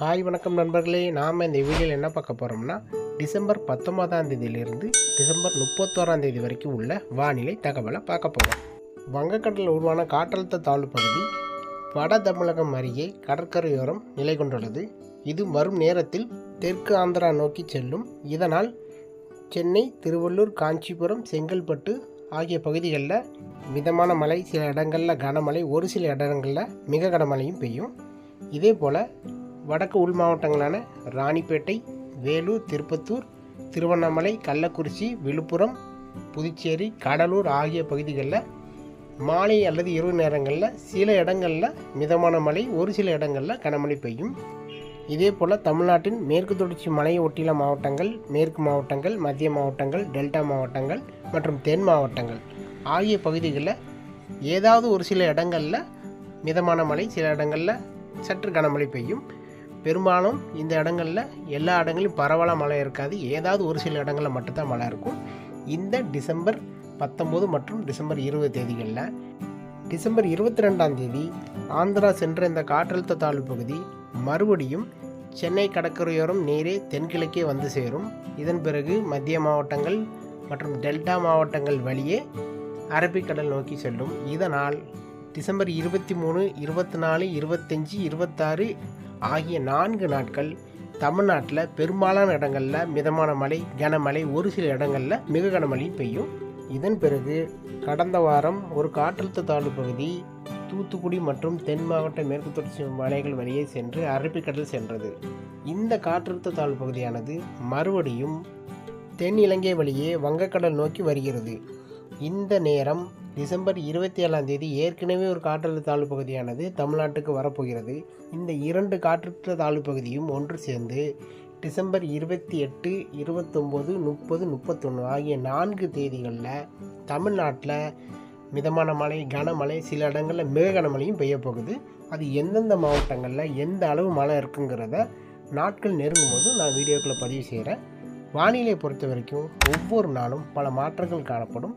Hi வணக்கம் நண்பர்களே. நாம் இந்த வீடியோவில் என்ன பார்க்க போகிறோம்னா டிசம்பர் பத்தொன்பதாம் தேதியிலிருந்து டிசம்பர் முப்பத்தோராம் தேதி வரைக்கும் உள்ள வானிலை தகவலை பார்க்க போகிறோம் வங்கக்கடலில் உருவான காற்றழுத்த தாழ்வு பகுதி வட தமிழகம் அருகே கடற்கரையோரம் நிலை கொண்டுள்ளது. இது வரும் நேரத்தில் தெற்கு ஆந்திரா நோக்கி செல்லும். இதனால் சென்னை திருவள்ளூர் காஞ்சிபுரம் செங்கல்பட்டு ஆகிய பகுதிகளில் மிதமான மழை சில இடங்களில் கனமழை ஒரு சில இடங்களில் மிக கனமழையும் பெய்யும். இதே போல் வடக்கு உள் மாவட்டங்களான ராணிப்பேட்டை வேலூர் திருப்பத்தூர் திருவண்ணாமலை கள்ளக்குறிச்சி விழுப்புரம் புதுச்சேரி கடலூர் ஆகிய பகுதிகளில் மாலை அல்லது இரவு நேரங்களில் சில இடங்களில் மிதமான மழை ஒரு சில இடங்களில் கனமழை பெய்யும். இதே போல் தமிழ்நாட்டின் மேற்கு தொடர்ச்சி மலையை ஒட்டியுள்ள மாவட்டங்கள் மேற்கு மாவட்டங்கள் மத்திய மாவட்டங்கள் டெல்டா மாவட்டங்கள் மற்றும் தென் மாவட்டங்கள் ஆகிய பகுதிகளில் ஏதாவது ஒரு சில இடங்களில் மிதமான மழை சில இடங்களில் சற்று கனமழை பெய்யும். பெரும்பாலும் இந்த இடங்களில் எல்லா இடங்களிலும் பரவலாக மழை இருக்காது. ஏதாவது ஒரு சில இடங்களில் மட்டும்தான் மழை இருக்கும். இந்த டிசம்பர் பத்தொம்போது மற்றும் டிசம்பர் இருபது தேதிகளில் டிசம்பர் இருபத்தி ரெண்டாம் தேதி ஆந்திரா சென்ற இந்த காற்றழுத்த தாழ்வு பகுதி மறுபடியும் சென்னை கடற்கரையோரம் நேரே தென்கிழக்கே வந்து சேரும். இதன் பிறகு மத்திய மாவட்டங்கள் மற்றும் டெல்டா மாவட்டங்கள் வழியே அரபிக்கடல் நோக்கி செல்லும். இதனால் டிசம்பர் இருபத்தி மூணு இருபத்தி நாலு இருபத்தஞ்சி இருபத்தாறு ஆகிய நான்கு நாட்கள் தமிழ்நாட்டில் பெரும்பாலான இடங்களில் மிதமான மழை கனமழை ஒரு சில இடங்களில் மிக கனமழை பெய்யும். இதன் பிறகு கடந்த வாரம் ஒரு காற்றழுத்த தாழ்வு பகுதி தூத்துக்குடி மற்றும் தென் மாவட்ட மேற்கு தொடர்ச்சி மலைகள் வழியே சென்று அரபிக்கடல் சென்றது. இந்த காற்றழுத்த தாழ்வு பகுதியானது மறுபடியும் தென் இலங்கை வழியே வங்கக்கடல் நோக்கி வருகிறது. இந்த நேரம் டிசம்பர் இருபத்தி ஏழாம் தேதி ஏற்கனவே ஒரு காற்றழுத்த தாழ்வு பகுதியானது தமிழ்நாட்டுக்கு வரப்போகிறது. இந்த இரண்டு காற்றழுத்த தாழ்வு பகுதியும் ஒன்று சேர்ந்து டிசம்பர் இருபத்தி எட்டு இருபத்தொம்போது முப்பது முப்பத்தொன்று ஆகிய நான்கு தேதிகளில் தமிழ்நாட்டில் மிதமான மழை கனமழை சில இடங்களில் மிக கனமழையும் பெய்ய போகுது. அது எந்தெந்த மாவட்டங்களில் எந்த அளவு மழை இருக்குங்கிறத நாட்கள் நெருங்கும் போது நான் வீடியோக்களை பதிவு செய்கிறேன் வானிலை பொறுத்த வரைக்கும் ஒவ்வொரு நாளும் பல மாற்றங்கள் காணப்படும்.